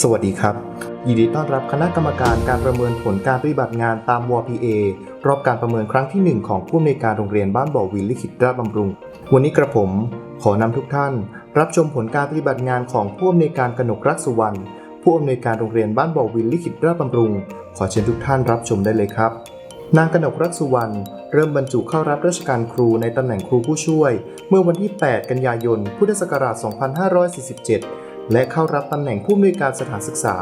สวัสดีครับ ยินดีต้อนรับคณะกรรมการการประเมินผลการปฏิบัติงานตามว PA รอบการประเมินครั้งที่ 1 ของผู้อำนวยการโรงเรียนบ้านบ่อวินลิขิตราชบำรุง วันนี้กระผม ขอนำทุกท่าน รับชมผลการปฏิบัติงานของผู้อำนวยการกนกรักสุวรรณผู้อำนวยการโรงเรียนบ้านบ่อวินลิขิตราชบำรุง ขอเชิญทุกท่านรับชมได้เลยครับ นางกนกรักสุวรรณเริ่มบรรจุเข้ารับราชการครูในตำแหน่งครูผู้ช่วย เมื่อวันที่ 8 กันยายน พุทธศักราช 2547 และเข้ารับตำแหน่งผู้อำนวยการสถานศึกษา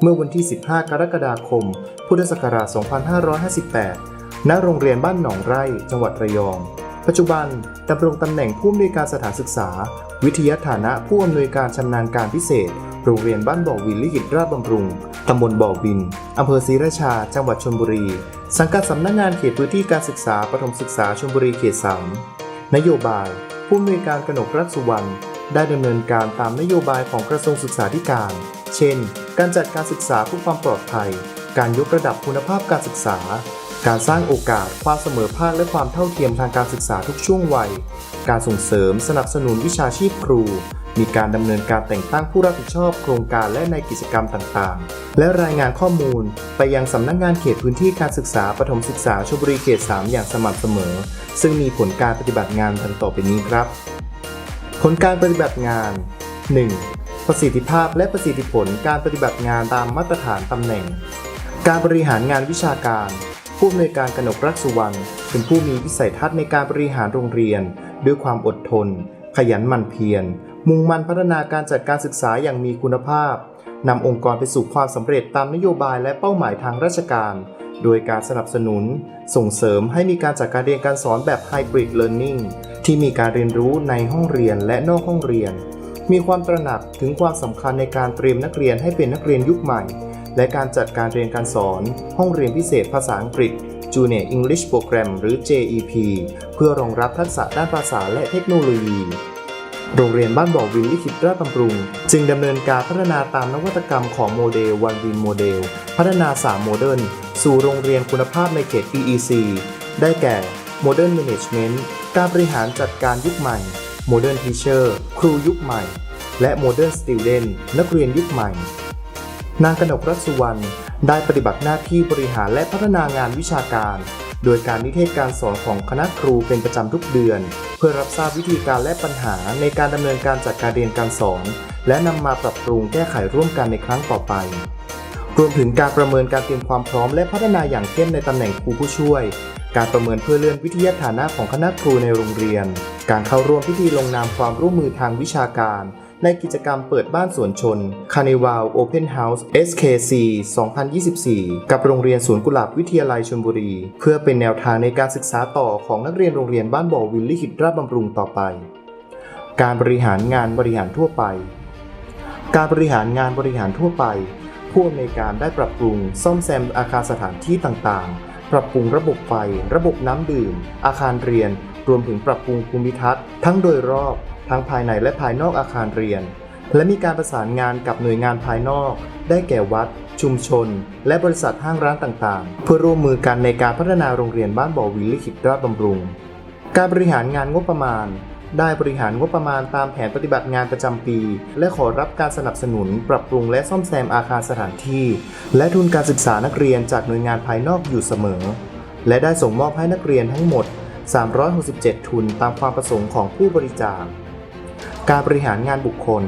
เมื่อวันที่ 15 กรกฎาคม พุทธศักราช 2558 ณ โรงเรียนบ้านหนองไร่ จังหวัดระยอง ปัจจุบันดำรงตำแหน่งผู้อำนวยการสถานศึกษา วิทยาฐานะผู้อำนวยการชำนาญการพิเศษ โรงเรียนบ้านบ่อวินลิขิตราชบำรุงตำบลบ่อวินอำเภอศรีราชา จังหวัดชลบุรี สังกัดสำนักงานเขตพื้นที่การศึกษาประถมศึกษาชลบุรีเขต 3 นโยบายผู้อำนวยการกนกรักสุวรรณ ได้ดำเนินการตามนโยบายของกระทรวงศึกษาธิการ เช่น การจัดการศึกษาเพื่อความปลอดภัย การยกระดับคุณภาพการศึกษา การสร้างโอกาส ความเสมอภาคและความเท่าเทียมทางการศึกษาทุกช่วงวัย การส่งเสริมสนับสนุนวิชาชีพครู มีการดำเนินการแต่งตั้งผู้รับผิดชอบโครงการและในกิจกรรมต่างๆ และรายงานข้อมูล ไปยังสำนักงานเขตพื้นที่การศึกษาประถมศึกษาชลบุรีเขต 3 อย่างสม่ำเสมอ ซึ่งมีผลการปฏิบัติงานดังต่อไปนี้ครับ ผลการปฏิบัติงาน 1. ประสิทธิภาพและประสิทธิผลการปฏิบัติงานตามมาตรฐานตำแหน่ง การบริหารงานวิชาการ ผู้อำนวยการกนกรักสุวรรณเป็นผู้มีวิสัยทัศน์ในการบริหารโรงเรียน ด้วยความอดทน ขยันหมั่นเพียร มุ่งมั่นพัฒนาการจัดการศึกษาอย่างมีคุณภาพนำองค์กรไปสู่ความสำเร็จตามนโยบายและเป้าหมายทางราชการ โดยการสนับสนุน ส่งเสริมให้มีการจัดการเรียนการสอนแบบ Hybrid Learning ที่มีการเรียนรู้ในห้องเรียนและนอกห้องเรียน มีความตระหนักถึงความสำคัญในการเตรียมนักเรียนให้เป็นนักเรียนยุคใหม่ และการจัดการเรียนการสอน ห้องเรียนพิเศษภาษาอังกฤษ Junior English Program หรือ JEP เพื่อรองรับทักษะด้านภาษาและเทคโนโลยี โรงเรียนบ้านบ่อวินลิขิตราชบำรุง จึงดำเนินการพัฒนาตามนวัตกรรมของโมเดลวันวินโมเดล พัฒนา3โมเดิร์น สู่โรงเรียนคุณภาพในเขต EEC ได้แก่ Modern Management การบริหารจัดการยุคใหม่ Modern Teacher ครูยุคใหม่ และ Modern Student นักเรียนยุคใหม่ นางกนกรัตสุวรรณได้ปฏิบัติหน้าที่บริหารและพัฒนางานวิชาการ โดยการนิเทศการสอนของคณะครูเป็นประจำทุกเดือน เพื่อรับทราบวิธีการและปัญหาในการดำเนินการจัดการเรียนการสอน และนำมาปรับปรุงแก้ไขร่วมกันในครั้งต่อไป รวมถึงการประเมินการเตรียมความพร้อมและพัฒนาอย่างเข้มในตำแหน่งครูผู้ช่วย การประเมินเพื่อเลื่อนวิทยาฐานะของคณะครูในโรงเรียน การเข้าร่วมพิธีลงนามความร่วมมือทางวิชาการ ในกิจกรรมเปิดบ้านสวนชน Carnival Open House SKC 2024 กับโรงเรียนสวนกุหลาบวิทยาลัยชลบุรี เพื่อเป็นแนวทางในการศึกษาต่อของนักเรียนโรงเรียนบ้านบ่อวินลิขิตราชบำรุงต่อไป การบริหารงานบริหารทั่วไป การบริหารงานบริหารทั่วไป ผู้อำนวยการได้ปรับปรุง ซ่อมแซมอาคารสถานที่ต่างๆ ปรับปรุงระบบไฟ ระบบน้ำดื่ม อาคารเรียน รวมถึงปรับปรุงภูมิทัศน์ทั้งโดยรอบ ทั้งภายในและภายนอกอาคารเรียน และมีการประสานงานกับหน่วยงานภายนอก ได้แก่วัด ชุมชน และบริษัทห้างร้านต่างๆ เพื่อร่วมมือกันในการพัฒนาโรงเรียนบ้านบ่อวินลิขิตราชบำรุง การบริหารงานงบประมาณ ได้บริหารงบประมาณตามแผนปฏิบัติงานประจำปี และขอรับการสนับสนุน ปรับปรุงและซ่อมแซมอาคารสถานที่ และทุนการศึกษานักเรียนจากหน่วยงานภายนอกอยู่เสมอ และได้ส่งมอบให้นักเรียนทั้งหมด 367 ทุนตามความประสงค์ของผู้บริจาค การบริหารงานบุคคล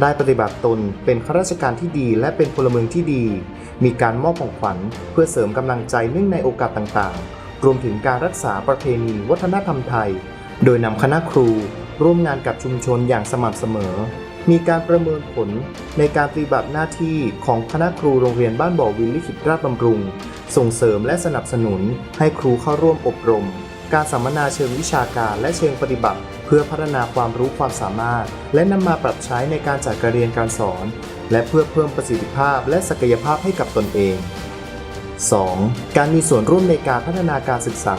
ได้ปฏิบัติตนเป็นข้าราชการที่ดี และเป็นพลเมืองที่ดี มีการมอบของขวัญ เพื่อเสริมกำลังใจเนื่องในโอกาสต่างๆ รวมถึงการรักษาประเพณี วัฒนธรรมไทย โดยนำคณะครูร่วมงานกับชุมชนอย่างสม่ำเสมอ มีการประเมินผลในการปฏิบัติหน้าที่ของคณะครูโรงเรียนบ้านบ่อวินลิขิตราชบำรุง ส่งเสริมและสนับสนุนให้ครูเข้าร่วมอบรม การสัมมนาเชิงวิชาการและเชิงปฏิบัติ เพื่อพัฒนาความรู้ความสามารถ และนำมาปรับใช้ในการจัดการเรียนการสอน และเพื่อเพิ่มประสิทธิภาพและศักยภาพให้กับตนเอง 2. การมีส่วนร่วมในการพัฒนาการศึกษา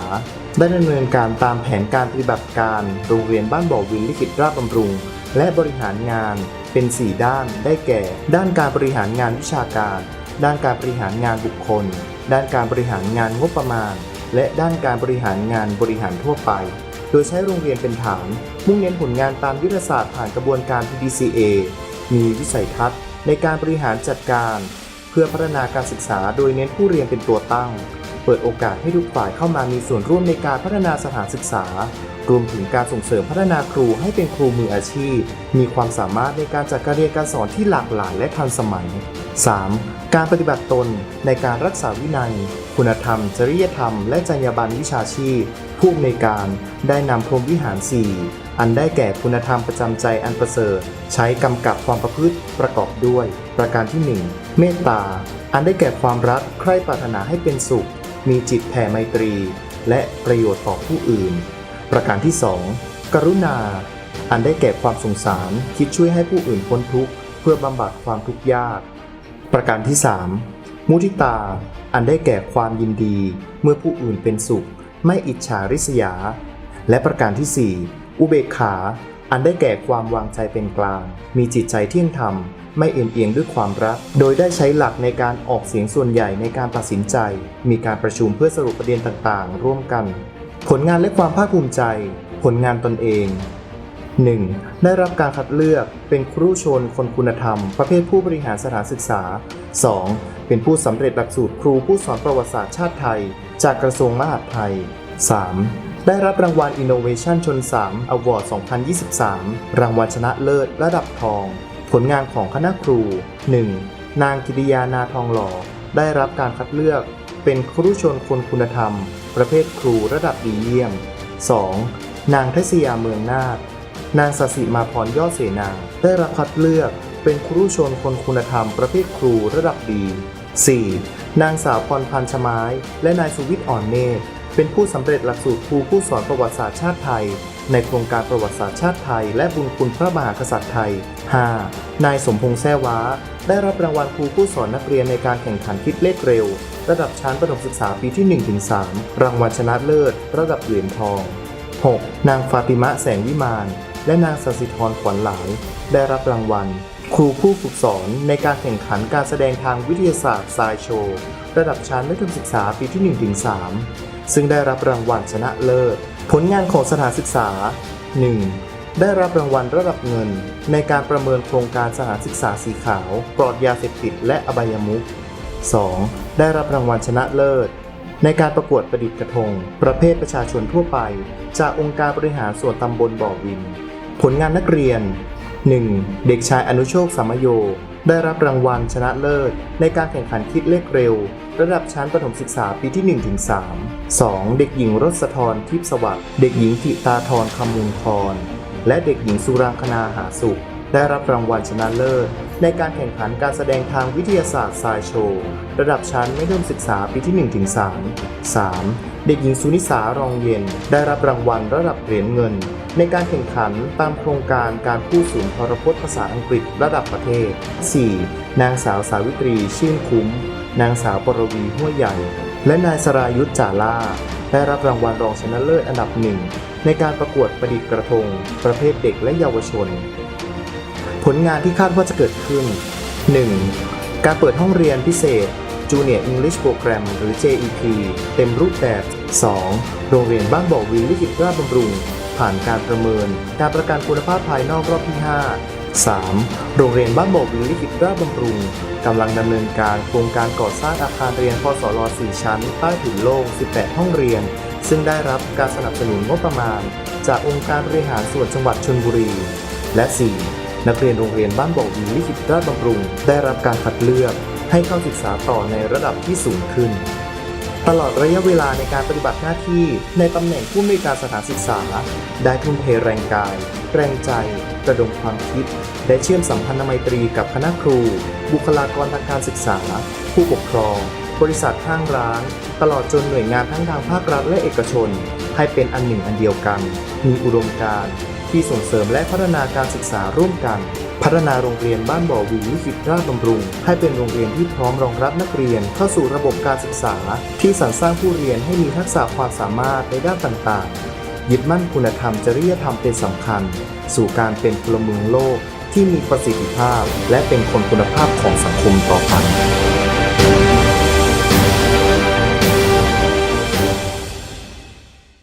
ได้ดำเนินการตามแผนการปฏิบัติการโรงเรียนบ้านบ่อวินลิขิตราชบำรุง และบริหารงานเป็น 4 ด้าน ได้แก่ ด้านการบริหารงานวิชาการ ด้านการบริหารงานบุคคล ด้านการบริหารงานงบประมาณ และด้านการบริหารงานบริหารทั่วไป โดยใช้โรงเรียนเป็นฐาน มุ่งเน้นผลงานตามยุทธศาสตร์ผ่านกระบวนการ PDCA มีวิสัยทัศน์ในการบริหารจัดการ เพื่อพัฒนาการศึกษาโดยเน้นผู้เรียนเป็นตัวตั้ง เปิดโอกาสให้ทุกฝ่ายเข้ามามีส่วนร่วมในการพัฒนาสถานศึกษา รวมถึงการส่งเสริมพัฒนาครูให้เป็นครูมืออาชีพ มีความสามารถในการจัดการเรียนการสอนที่หลากหลายและทันสมัย 3. การปฏิบัติตนในการรักษาวินัย คุณธรรม จริยธรรม และจรรยาบรรณวิชาชีพ ผู้อำนวยการได้นำพรมวิหาร 4 อันได้แก่คุณธรรมประจำใจอันประเสริฐใช้กำกับความประพฤติประกอบด้วย ประการที่ 1 เมตตา อันได้แก่ความรักใคร่ปรารถนาให้เป็นสุข มีจิตแผ่ไมตรี และประโยชน์ต่อผู้อื่น ประการที่ 2 กรุณา อันได้แก่ความสงสารคิดช่วยให้ผู้อื่นพ้นทุกข์เพื่อบำบัดความทุกข์ยาก ประการที่ 3 มุทิตา อันได้แก่ความยินดี เมื่อผู้อื่นเป็นสุข ไม่อิจฉาริษยา และประการที่ 4 อุเบกขา อันได้แก่ความวางใจเป็นกลาง มีจิตใจเที่ยงธรรม ไม่เอ็นเอียงด้วยความรัก โดยได้ใช้หลักในการออกเสียงส่วนใหญ่ในการตัดสินใจ มีการประชุมเพื่อสรุปประเด็นต่างๆ ร่วมกัน ผลงานและความภาคภูมิใจ ผลงานตนเอง 1. ได้รับการคัดเลือกเป็นครูชนคนคุณธรรม ประเภทผู้บริหารสถานศึกษา 2. เป็นผู้สำเร็จหลักสูตรครูผู้สอนประวัติศาสตร์ชาติไทย จากกระทรวงมหาดไทย 3. ได้รับรางวัล Innovation ชน3 Award 2023 รางวัลชนะเลิศระดับทอง ผลงานของคณะครู 1. นางกิติยานาทองหล่อ ได้รับการคัดเลือกเป็นครูชนคนคุณธรรม ประเภทครูระดับดีเยี่ยม 2. นางทัศยาเมืองนาถนางสสิมาพรยอดเสนาได้รับคัดเลือกเป็นครูชนคนคุณธรรมประเภทครูระดับดี 4. นางสาวพรพันธ์ชไม้และนายสุวิทย์อ่อนเนตรเป็นผู้สำเร็จหลักสูตรครูผู้สอนประวัติศาสตร์ชาติไทย ในโครงการประวัติศาสตร์ชาติไทย และบุญคุณพระมหากษัตริย์ไทย 5. นายสมพงษ์แซ่ว้า ได้รับรางวัลครูผู้สอนนักเรียนในการแข่งขันคิดเลขเร็ว ระดับชั้นประถมศึกษาปีที่ 1-3 รางวัลชนะเลิศ ระดับเหรียญทอง 6. นางฟาติมะแสงวิมาน และนางสสิธรขวัญหลาย ได้รับรางวัล ครูผู้ฝึกสอนในการแข่งขันการแสดงทางวิทยาศาสตร์สายโชว์ระดับชั้นมัธยมศึกษาปีที่ 1-3 ซึ่งได้รับรางวัลชนะเลิศ ผลงานของสถานศึกษา 1. ได้รับรางวัลระดับเงิน ในการประเมินโครงการสถานศึกษาสีขาว ปลอดยาเสพติดและอบายมุข 2. ได้รับรางวัลชนะเลิศ ในการประกวดประดิษฐ์กระทง ประเภทประชาชนทั่วไป จากองค์การบริหารส่วนตำบลบ่อวิน ผลงานนักเรียน 1. เด็กชายอนุโชคสามโย ได้รับรางวัลชนะเลิศ ในการแข่งขันคิดเลขเร็ว ระดับชั้นประถมศึกษาปีที่ 1-3 2. เด็กหญิงรสธรทิพสวัสดิ์เด็กหญิงทิตาธรคำมุงครและเด็กหญิงสุรางคณาหาสุข ได้รับรางวัลชนะเลิศ ในการแข่งขันการแสดงทางวิทยาศาสตร์สายโชว์ ระดับชั้นมัธยมศึกษาปีที่ 1-3 3. เด็กหญิงสุนิสารองเย็น ได้รับรางวัลระดับเหรียญเงิน ในการแข่งขันตามโครงการการพูดศูนย์ทรพจน์ภาษาอังกฤษระดับประเทศ 4. นางสาวสาวิตรีชื่นคุ้ม นางสาวปรวีห้วยใหญ่ และนายสรายุทธจาล่า ได้รับรางวัลรองชนะเลิศอันดับหนึ่งในการประกวดประดิษฐ์กระทง ประเภทเด็กและเยาวชน ผลงานที่คาดว่าจะเกิดขึ้น 1. การเปิดห้องเรียนพิเศษ Junior English Program หรือ JEP เต็มรูปแบบ 2. โรงเรียนบ้านบ่อวินลิขิตราชบำรุง ผ่านการประเมิน การประกันคุณภาพภายนอกรอบที่ 5 3. โรงเรียนบ้านบ่อวินลิขิตราชบำรุงกำลังดำเนินการโครงการก่อสร้างอาคารเรียนพศล4ชั้น ใต้ถุนโล่ง 18 ห้องเรียน ซึ่งได้รับการสนับสนุนงบประมาณ จากองค์การบริหารส่วนจังหวัดชลบุรี และ 4. นักเรียนโรงเรียนบ้านบ่อวินลิขิตราชบำรุง ได้รับการคัดเลือกให้เข้าศึกษาต่อในระดับที่สูงขึ้น ตลอดระยะเวลาในการปฏิบัติหน้าที่ในตำแหน่งผู้อำนวยการสถานศึกษา ได้ทุ่มเทแรงกาย แรงใจระดมความคิด และเชื่อมสัมพันธไมตรีกับคณะครู บุคลากรทางการศึกษา ผู้ปกครอง บริษัทห้างร้าน ตลอดจนหน่วยงานทั้งทางภาครัฐและเอกชน ให้เป็นอันหนึ่งอันเดียวกัน มีอุดมการณ์ ที่ส่งเสริมและพัฒนาการศึกษาร่วมกัน พัฒนาโรงเรียนบ้านบ่อวิววิจิตรราชบำรุง ให้เป็นโรงเรียนที่พร้อมรองรับนักเรียนเข้าสู่ระบบการศึกษา ที่สรรสร้างผู้เรียนให้มีทักษะความสามารถในด้านต่างๆ ยึดมั่นคุณธรรมจริยธรรมเป็นสำคัญ สู่การเป็นพลเมืองโลกที่มีประสิทธิภาพ และเป็นคนคุณภาพของสังคมต่อไป